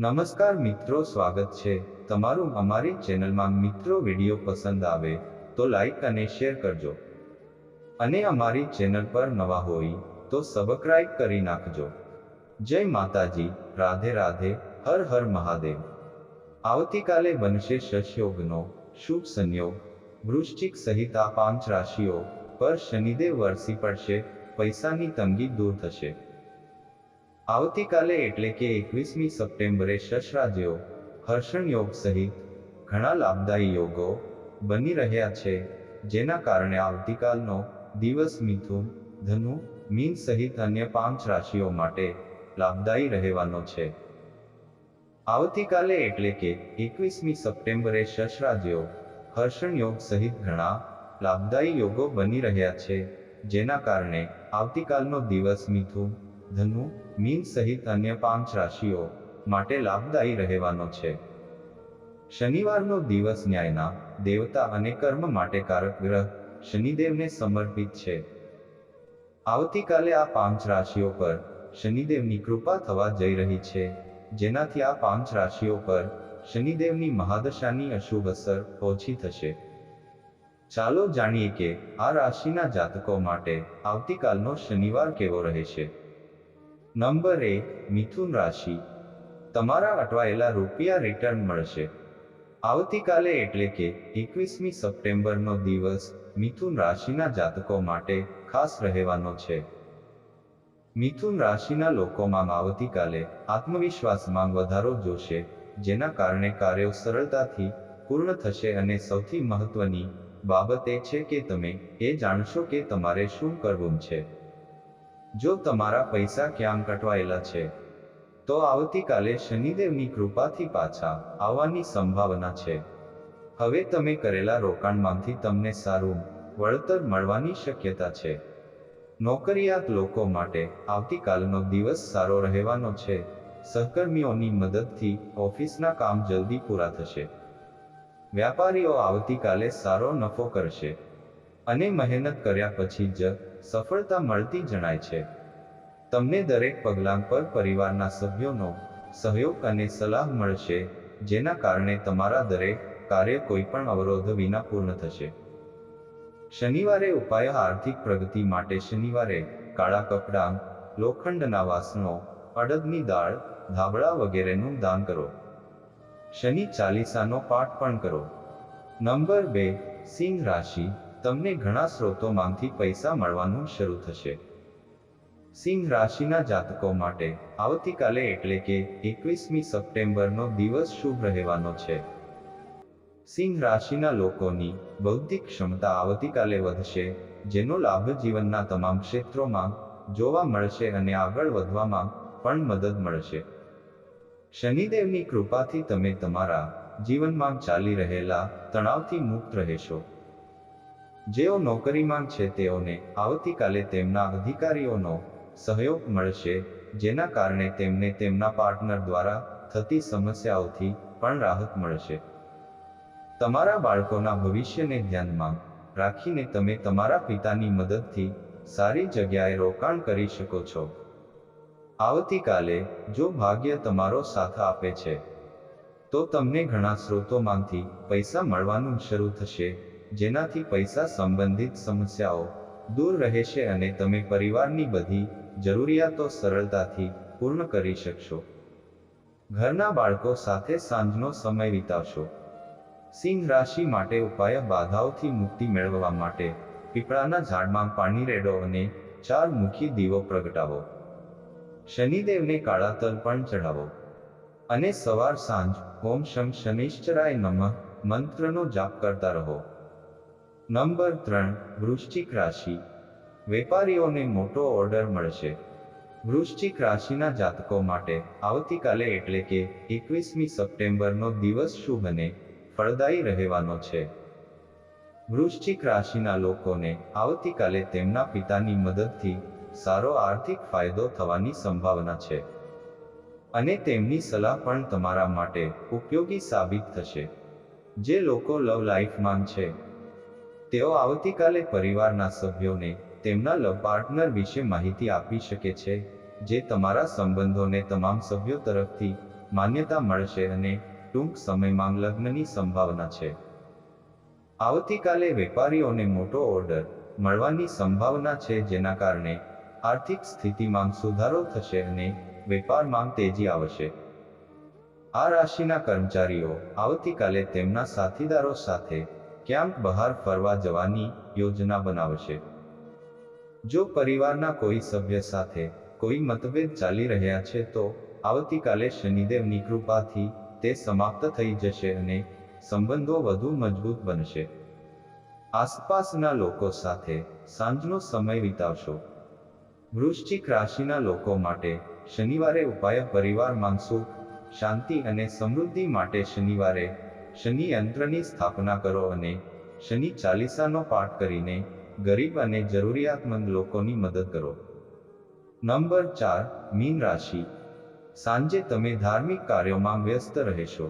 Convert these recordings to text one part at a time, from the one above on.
નમસ્કાર મિત્રો, સ્વાગત છે. તમારું અમારી ચેનલમાં મિત્રો વીડિયો પસંદ આવે તો લાઈક અને શેર કરજો. અને અમારી ચેનલ પર નવા હોય તો સબસ્ક્રાઇબ કરી નાખજો. જય માતાજી. રાધે રાધે. હર હર મહાદેવ. આવતીકાલે બનશે શશયોગનો શુભ સંયોગ. વૃશ્ચિક સહિત આ પાંચ રાશિઓ પર શનિદેવ વરસી પડશે. પૈસાની તંગી દૂર થશે. આવતીકાલે એટલે કે એકવીસમી સપ્ટેમ્બરે શશરાજ્યો, હર્ષણ યોગ સહિત ઘણા લાભદાયી યોગો બની રહ્યા છે, જેના કારણે આવતીકાલનો દિવસ મિથુન, ધનુ, મીન સહિત અન્ય પાંચ રાશિઓ માટે લાભદાયી રહેવાનો છે. આવતીકાલે એટલે કે એકવીસમી સપ્ટેમ્બરે શશરાજ્યો, હર્ષણ યોગ સહિત ઘણા લાભદાયી યોગો બની રહ્યા છે, જેના કારણે આવતીકાલનો દિવસ મિથુન, ધનુ મીન સહિત અન્ય પાંચ રાશિઓ માટે લાભદાયી રહેવાનો છે. શનિવારનો દિવસ ન્યાયના, દેવતા અને કર્મ માટે કારક ગ્રહ શનિદેવને સમર્પિત છે. આવતીકાલે આ પાંચ રાશિઓ પર શનિદેવની કૃપા થવા જઈ રહી છે. જેનાથી આ પાંચ રાશિઓ પર શનિદેવની મહાદશાની અશુભ અસર ઓછી થશે. ચાલો જાણીએ કે આ રાશિના જાતકો માટે આવતીકાલનો શનિવાર કેવો રહેશે. નંબર એક મિથુન રાશિ. તમારા અટવાયેલા રૂપિયા રિટર્ન મળશે. આવતીકાલે એટલે કે એકવીસમી સપ્ટેમ્બરનો દિવસ મિથુન રાશિના જાતકો માટે ખાસ રહેવાનો છે. મિથુન રાશિના લોકોમાં આવતીકાલે આત્મવિશ્વાસમાં વધારો જોશે, જેના કારણે કાર્યો સરળતાથી પૂર્ણ થશે અને સૌથી મહત્વની બાબત એ છે કે તમે એ જાણશો કે તમારે શું કરવું છે. જો તમારા પૈસા ક્યાંક અટવાયેલા છે, તો આવતીકાલે શનિદેવની કૃપાથી પાછા આવવાની સંભાવના છે. હવે તમે કરેલા રોકાણમાંથી તમને સારું વળતર મળવાની શક્યતા છે. નોકરિયાત લોકો માટે આવતીકાલનો દિવસ સારો રહેવાનો છે. સહકર્મીઓની મદદથી ઓફિસના કામ જલ્દી પૂરા થશે. વ્યાપારીઓ આવતીકાલે સારો નફો કરશે. અને મહેનત કર્યા પછી જ સફળતા મળતી જણાય છે. તમને દરેક પગલાં પર પરિવારના સભ્યોનો સહયોગ અને સલાહ મળશે, જેના કારણે તમારા દરેક કાર્ય કોઈ પણ અવરોધ વિના પૂર્ણ થશે. શનિવારે ઉપાય આર્થિક પ્રગતિ માટે શનિવારે કાળા કપડાં, લોખંડના વાસણો, અડદની દાળ, ધાબળા વગેરેનું દાન કરો. શનિ ચાલીસાનો પાઠ પણ કરો. નંબર બે, સિંહ રાશિ. તમને ઘણા સ્રોતોમાંથી પૈસા મળવાનું શરૂ થશે. સિંહ રાશિના જાતકો માટે, આવતીકાલે એટલે કે એકવીસમી સપ્ટેમ્બરનો દિવસ શુભ રહેવાનો છે. સિંહ રાશિના લોકોની બૌદ્ધિક ક્ષમતા આવતીકાલે વધશે, જેનો લાભ જીવનના તમામ ક્ષેત્રોમાં જોવા મળશે અને આગળ વધવામાં પણ મદદ મળશે. શનિદેવની કૃપાથી તમે તમારા જીવનમાં ચાલી રહેલા તણાવથી મુક્ત રહેશો. જેઓ નોકરીમાં છે તેઓને આવતીકાલે તેમના અધિકારીઓનો સહયોગ મળશે, જેના કારણે તેમને તેમના પાર્ટનર દ્વારા થતી સમસ્યાઓથી પણ રાહત મળશે. તમારા બાળકોના ભવિષ્યને ધ્યાનમાં રાખીને તમે તમારા પિતાની મદદથી સારી જગ્યાએ રોકાણ કરી શકો છો. આવતીકાલે જો ભાગ્ય તમારો સાથ આપે છે, તો તમને ઘણા સ્રોતોમાંથી પૈસા મળવાનું શરૂ થશે. જેનાથી પૈસા સંબંધિત સમસ્યાઓ દૂર રહેશે અને તમે પરિવારની બધી જરૂરિયાતો સરળતાથી પૂર્ણ કરી શકશો. ઘરના બાળકો સાથે સાંજનો સમય વિતાવશો. સિંહ રાશિ માટે ઉપાય બાધાઓથી મુક્તિ મેળવવા માટે પીપળાના ઝાડમાં પાણી રેડો અને ચાર મુખી દીવો પ્રગટાવો. શનિદેવને કાળા તલ પણ ચઢાવો. અને સવાર સાંજ ઓમ શમ શનિશ્ચરાય નમઃ મંત્રનો જાપ કરતા રહો. નંબર ત્રણ, વૃશ્ચિક રાશિ. વેપારીઓને મોટો ઓર્ડર મળશે. વૃશ્ચિક રાશિના જાતકો માટે આવતીકાલે એટલે કે એકવીસમી સપ્ટેમ્બરનો દિવસ શુભ અને ફળદાયી રહેવાનો છે. વૃશ્ચિક રાશિના લોકોને આવતીકાલે તેમના પિતાની મદદથી સારો આર્થિક ફાયદો થવાની સંભાવના છે. અને તેમની સલાહ પણ તમારા માટે ઉપયોગી સાબિત થશે. જે લોકો લવ લાઈફમાં છે તેઓ આવતીકાલે પરિવારના સભ્યોને તેમના લવ પાર્ટનર વિશે માહિતી આપી શકે છે, જે તમારા સંબંધોને તમામ સભ્યો તરફથી માન્યતા મળશે અને ટૂંક સમયમાં લગ્નની સંભાવના છે. આવતીકાલે વેપારીઓને મોટો ઓર્ડર મળવાની સંભાવના છે, જેના કારણે આર્થિક સ્થિતિમાં સુધારો થશે અને વેપારમાં તેજી આવશે. આ રાશિના કર્મચારીઓ આવતીકાલે તેમના સાથીદારો સાથે ક્યાંક બહાર ફરવા જવાની યોજના બનાવશે. જો પરિવારના કોઈ સભ્ય સાથે કોઈ મતભેદ ચાલી રહ્યા છે તો આવતીકાલે શનિદેવની કૃપાથી તે સમાપ્ત થઈ જશે અને સંબંધો વધુ મજબૂત બનશે. આસપાસના લોકો સાથે સાંજનો સમય વિતાવશો. વૃશ્ચિક રાશિના લોકો માટે શનિવારે ઉપાય પરિવારમાં સુખ શાંતિ અને સમૃદ્ધિ માટે શનિવારે શનિ યંત્રની સ્થાપના કરો અને શનિ ચાલીસાનો પાઠ કરીને ગરીબ અને જરૂરિયાતમંદ લોકોની મદદ કરો. નંબર ચાર, મીન રાશિ. સાંજે તમે ધાર્મિક કાર્યોમાં વ્યસ્ત રહેશો.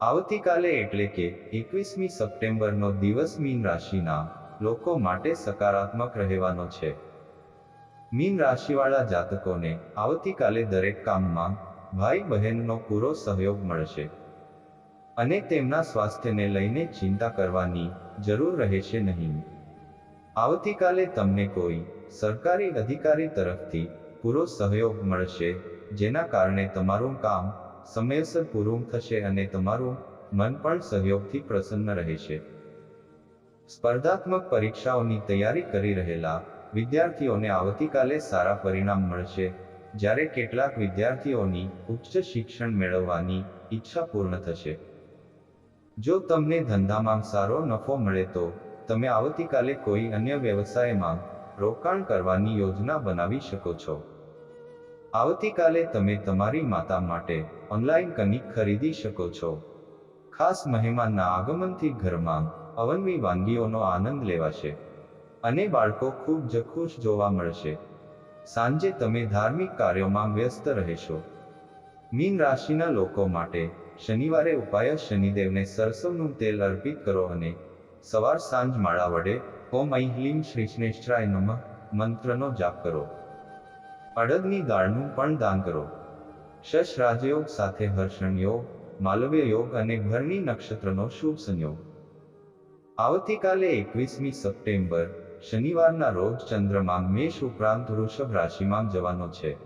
આવતીકાલે એટલે કે એકવીસમી સપ્ટેમ્બરનો દિવસ મીન રાશિના લોકો માટે સકારાત્મક રહેવાનો છે. મીન રાશિવાળા જાતકોને આવતીકાલે દરેક કામમાં ભાઈ બહેનનો પૂરો સહયોગ મળશે. અને તેમના સ્વાસ્થ્યને લઈને ચિંતા કરવાની જરૂર રહેશે નહીં. આવતીકાલે તમને કોઈ સરકારી અધિકારી તરફથી પૂરો સહયોગ મળશે, જેના કારણે તમારું કામ સમયસર પૂરું થશે અને તમારું મન પણ સહયોગથી પ્રસન્ન રહેશે. સ્પર્ધાત્મક પરીક્ષાઓની તૈયારી કરી રહેલા વિદ્યાર્થીઓને આવતીકાલે સારા પરિણામ મળશે, જ્યારે કેટલાક વિદ્યાર્થીઓની ઉચ્ચ શિક્ષણ મેળવવાની ઈચ્છા પૂર્ણ થશે. જો તમને ધંધામાં સારો નફો મળે તો, તમે આવતીકાલે કોઈ અન્ય વ્યવસાયમાં રોકાણ કરવાની યોજના બનાવી શકો છો. આવતીકાલે તમે તમારી માતા માટે ઓનલાઈન કનિક ખરીદી શકો છો. ખાસ મહેમાનના આગમનથી ઘરમાં અવનવી વાનગીઓનો આનંદ લેવાશે. અને બાળકો ખૂબ જ ખુશ જોવા મળશે. સાંજે તમે ધાર્મિક કાર્યોમાં વ્યસ્ત રહેશો. મીન રાશિના લોકો માટે શનિવારે ઉપાય શનિદેવને સરસવનું તેલ અર્પિત કરો અને સવાર સાંજ માળા વડે ઓમ અહીં હ્લીમ શ્રીષ્ણેશ્વરાય નમઃ મંત્રનો જાપ કરો. અડદની દાળનું પણ દાન કરો. શશ રાજયોગ સાથે હર્ષણ યોગ, માલવ્ય યોગ અને ભરણી નક્ષત્રનો શુભ સંયોગ. આવતીકાલે એકવીસમી સપ્ટેમ્બર, શનિવારના રોજ ચંદ્રમાંગ મેષ ઉપરાંત વૃષભ રાશિમાં જવાનો છે.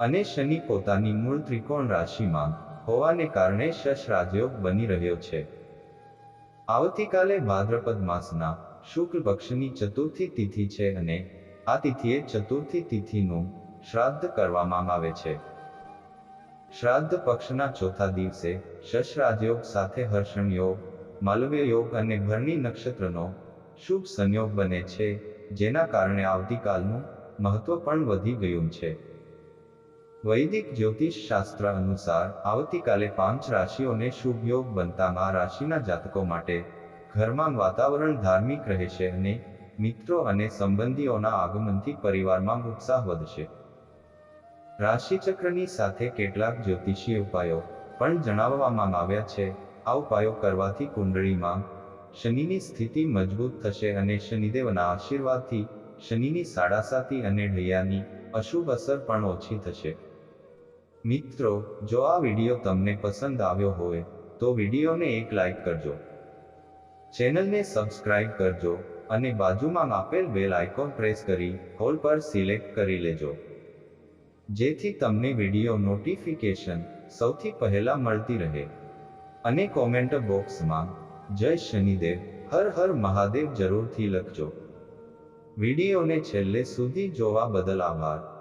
અને શનિ પોતાની મૂળ ત્રિકોણ રાશિમાં હોવાને કારણે શશ રાજયોગ બની રહ્યો છે. આવતીકાલે ભાદ્રપદ માસના શુક્લ પક્ષની ચતુર્થી તિથિ છે અને આ તિથિએ ચતુર્થી તિથિનું શ્રાદ્ધ કરવામાં આવે છે. શ્રાદ્ધ પક્ષના ચોથા દિવસે શશ રાજયોગ સાથે હર્ષણ યોગ, માલવ્ય યોગ અને ભરણી નક્ષત્રનો શુભ સંયોગ બને છે, જેના કારણે આવતીકાલનું મહત્વ પણ વધી ગયું છે. વૈદિક જ્યોતિષ શાસ્ત્ર અનુસાર આવતીકાલે પાંચ રાશિઓને શુભ યોગ બનતા આ રાશિના જાતકો માટે ઘરમાં વાતાવરણ ધાર્મિક રહેશે અને મિત્રો અને સંબંધીઓના આગમનથી પરિવારમાં ઉત્સાહ વધશે. રાશિચક્રની સાથે કેટલાક જ્યોતિષીય ઉપાયો પણ જણાવવામાં આવ્યા છે. આ ઉપાયો કરવાથી કુંડળીમાં શનિની સ્થિતિ મજબૂત થશે અને શનિદેવના આશીર્વાદથી શનિની સાડાસાતી અને ઢૈયાની અશુભ અસર પણ ઓછી થશે. મિત્રો, જો આ વીડિયો તમને પસંદ આવ્યો હોય, તો વિડીયોને એક લાઈક કરજો. ચેનલને સબસ્ક્રાઇબ કરજો અને બાજુમાં આપેલ બેલ આઇકોન પ્રેસ કરી, હોલ પર સિલેક્ટ કરી લેજો. જેથી તમને વીડિયો નોટિફિકેશન સૌથી પહેલા મળતી રહે. અને કોમેન્ટ બોક્સમાં, જય શનિદેવ, હર હર મહાદેવ જરૂરથી લખજો. વિડીયોને છેલ્લે સુધી જોવા બદલ આભાર.